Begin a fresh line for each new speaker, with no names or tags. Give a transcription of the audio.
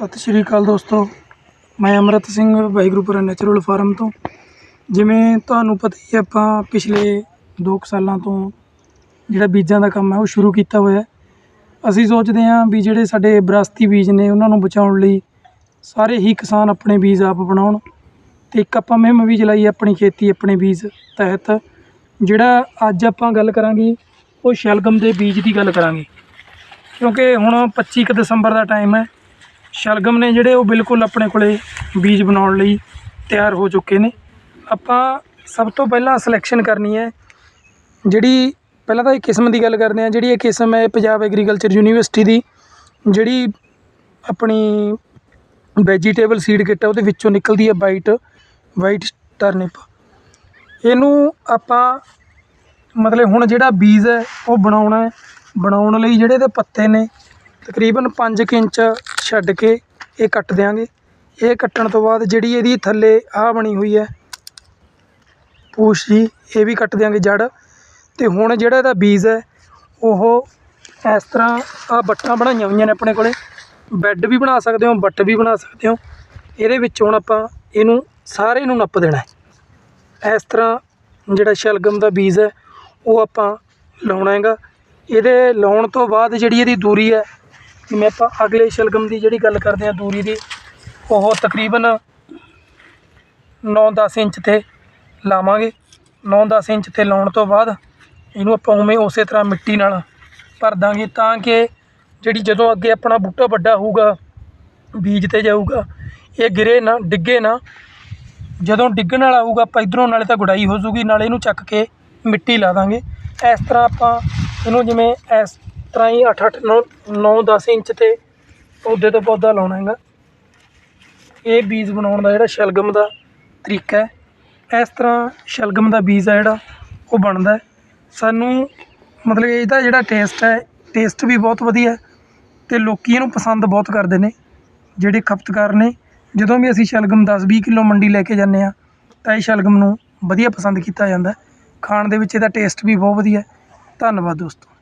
ਸਤਿ ਸ਼੍ਰੀ ਅਕਾਲ ਦੋਸਤੋ। ਮੈਂ ਅਮਰਤ ਸਿੰਘ ਵਾਹਿਗੁਰੂਪੁਰਾ ਨੈਚੁਰਲ ਫਾਰਮ ਤੋਂ। ਜਿਵੇਂ ਤੁਹਾਨੂੰ ਪਤਾ ਹੀ ਹੈ, ਆਪਾਂ ਪਿਛਲੇ 2 ਸਾਲਾਂ ਤੋਂ ਜਿਹੜਾ ਬੀਜਾਂ ਦਾ ਕੰਮ ਹੈ ਉਹ ਸ਼ੁਰੂ ਕੀਤਾ ਹੋਇਆ ਅਸੀਂ ਸੋਚਦੇ ਹਾਂ ਵੀ ਜਿਹੜੇ ਸਾਡੇ ਵਿਰਾਸਤੀ ਬੀਜ ਨੇ ਉਹਨਾਂ ਨੂੰ ਬਚਾਉਣ ਲਈ ਸਾਰੇ ਹੀ ਕਿਸਾਨ ਆਪਣੇ ਬੀਜ ਆਪ ਬਣਾਉਣ ਅਤੇ ਇੱਕ ਆਪਾਂ ਮੁਹਿੰਮ ਵੀ ਚਲਾਈ ਆਪਣੀ ਖੇਤੀ ਆਪਣੇ ਬੀਜ ਤਹਿਤ। ਜਿਹੜਾ ਅੱਜ ਆਪਾਂ ਗੱਲ ਕਰਾਂਗੇ ਉਹ ਸ਼ਲਗਮ ਦੇ ਬੀਜ ਦੀ ਗੱਲ ਕਰਾਂਗੇ। ਕਿਉਂਕਿ ਹੁਣ 25 ਕੁ ਦਸੰਬਰ ਦਾ ਟਾਈਮ ਹੈ ਸ਼ਲਗਮ ਨੇ ਜਿਹੜੇ ਉਹ ਬਿਲਕੁਲ ਆਪਣੇ ਕੋਲੇ ਬੀਜ ਬਣਾਉਣ ਲਈ ਤਿਆਰ ਹੋ ਚੁੱਕੇ ਨੇ। ਆਪਾਂ ਸਭ ਤੋਂ ਪਹਿਲਾਂ ਸਿਲੈਕਸ਼ਨ ਕਰਨੀ ਹੈ। ਜਿਹੜੀ ਪਹਿਲਾਂ ਤਾਂ ਇਹ ਕਿਸਮ ਦੀ ਗੱਲ ਕਰਦੇ ਹਾਂ। ਜਿਹੜੀ ਇਹ ਕਿਸਮ ਹੈ ਪੰਜਾਬ ਐਗਰੀਕਲਚਰ ਯੂਨੀਵਰਸਿਟੀ ਦੀ। ਜਿਹੜੀ ਆਪਣੀ ਵੈਜੀਟੇਬਲ ਸੀਡ ਕਿੱਟ ਹੈ, ਉਹਦੇ ਵਿੱਚੋਂ ਨਿਕਲਦੀ ਹੈ ਵਾਈਟ ਵਾਈਟ ਟਰਨਿਪ ਇਹਨੂੰ ਆਪਾਂ ਮਤਲਬ ਹੁਣ ਜਿਹੜਾ ਬੀਜ ਹੈ, ਉਹ ਬਣਾਉਣਾ ਹੈ। ਬਣਾਉਣ ਲਈ ਜਿਹੜੇ ਇਹਦੇ ਪੱਤੇ ਨੇ ਤਕਰੀਬਨ 5 ਕੁ ਇੰਚ ਛੱਡ ਕੇ ਇਹ ਕੱਟ ਦਿਆਂਗੇ। ਇਹ ਕੱਟਣ ਤੋਂ ਬਾਅਦ ਜਿਹੜੀ ਇਹਦੀ ਥੱਲੇ ਆਹ ਬਣੀ ਹੋਈ ਹੈ ਪੂਛ ਜੀ, ਇਹ ਵੀ ਕੱਟ ਦਿਆਂਗੇ ਜੜ। ਅਤੇ ਹੁਣ ਜਿਹੜਾ ਇਹਦਾ ਬੀਜ ਹੈ, ਉਹ ਇਸ ਤਰ੍ਹਾਂ ਆਹ ਵੱਟਾਂ ਬਣਾਈਆਂ ਹੋਈਆਂ ਨੇ ਆਪਣੇ ਕੋਲੇ। ਬੈੱਡ ਵੀ ਬਣਾ ਸਕਦੇ ਹੋ ਵੱਟ ਵੀ ਬਣਾ ਸਕਦੇ ਹੋ। ਇਹਦੇ ਵਿੱਚ ਹੁਣ ਆਪਾਂ ਇਹਨੂੰ ਸਾਰੇ ਨੂੰ ਨੱਪ ਦੇਣਾ ਹੈ। ਇਸ ਤਰ੍ਹਾਂ ਜਿਹੜਾ ਸ਼ਲਗਮ ਦਾ ਬੀਜ ਹੈ, ਉਹ ਆਪਾਂ ਲਾਉਣਾ ਹੈਗਾ। ਇਹਦੇ ਲਾਉਣ ਤੋਂ ਬਾਅਦ ਜਿਹੜੀ ਇਹਦੀ ਦੂਰੀ ਹੈ ਜਿਵੇਂ ਆਪਾਂ ਅਗਲੇ ਸ਼ਲਗਮ ਦੀ ਜਿਹੜੀ ਗੱਲ ਕਰਦੇ ਹਾਂ ਦੂਰੀ ਦੀ, ਉਹ ਤਕਰੀਬਨ 9-10 ਇੰਚ 'ਤੇ ਲਾਵਾਂਗੇ। 9-10 ਇੰਚ 'ਤੇ ਲਾਉਣ ਤੋਂ ਬਾਅਦ ਇਹਨੂੰ ਆਪਾਂ ਉਵੇਂ ਉਸੇ ਤਰ੍ਹਾਂ ਮਿੱਟੀ ਨਾਲ ਭਰ ਦਾਂਗੇ ਤਾਂ ਕਿ ਜਿਹੜੀ ਜਦੋਂ ਅੱਗੇ ਆਪਣਾ ਬੂਟਾ ਵੱਡਾ ਹੋਊਗਾ, ਬੀਜ 'ਤੇ ਜਾਊਗਾ, ਇਹ ਗਿਰੇ ਨਾ, ਡਿੱਗੇ ਨਾ। ਜਦੋਂ ਡਿੱਗਣ ਵਾਲਾ ਹੋਊਗਾ, ਆਪਾਂ ਇਧਰੋਂ ਨਾਲੇ ਤਾਂ ਗੁਡਾਈ ਹੋ ਜੂਗੀ ਨਾਲੇ ਇਹਨੂੰ ਚੱਕ ਕੇ ਮਿੱਟੀ ਲਾ ਦਾਂਗੇ। ਇਸ ਤਰ੍ਹਾਂ ਆਪਾਂ ਇਹਨੂੰ ਜਿਵੇਂ ਇਸ ਤਰ੍ਹਾਂ ਹੀ 8 8 9 9 10 ਇੰਚ 'ਤੇ ਪੌਦੇ ਤੋਂ ਪੌਦਾ ਲਾਉਣਾ ਹੈਗਾ। ਇਹ ਬੀਜ ਬਣਾਉਣ ਦਾ ਜਿਹੜਾ ਸ਼ਲਗਮ ਦਾ ਤਰੀਕਾ ਹੈ। ਇਸ ਤਰ੍ਹਾਂ ਸ਼ਲਗਮ ਦਾ ਬੀਜ ਆ ਜਿਹੜਾ, ਉਹ ਬਣਦਾ ਸਾਨੂੰ ਮਤਲਬ ਇਹਦਾ ਜਿਹੜਾ ਟੇਸਟ ਹੈ ਟੇਸਟ ਵੀ ਬਹੁਤ ਵਧੀਆ ਹੈ ਅਤੇ ਲੋਕ ਇਹਨੂੰ ਪਸੰਦ ਬਹੁਤ ਕਰਦੇ ਨੇ। ਜਿਹੜੇ ਖਪਤਕਾਰ ਨੇ, ਜਦੋਂ ਵੀ ਅਸੀਂ ਸ਼ਲਗਮ 10 20 ਕਿਲੋ ਮੰਡੀ ਲੈ ਕੇ ਜਾਂਦੇ ਹਾਂ, ਤਾਂ ਇਹ ਸ਼ਲਗਮ ਨੂੰ ਵਧੀਆ ਪਸੰਦ ਕੀਤਾ ਜਾਂਦਾ ਖਾਣ ਦੇ ਵਿੱਚ ਇਹਦਾ ਟੇਸਟ ਵੀ ਬਹੁਤ ਵਧੀਆ ਧੰਨਵਾਦ ਦੋਸਤੋ।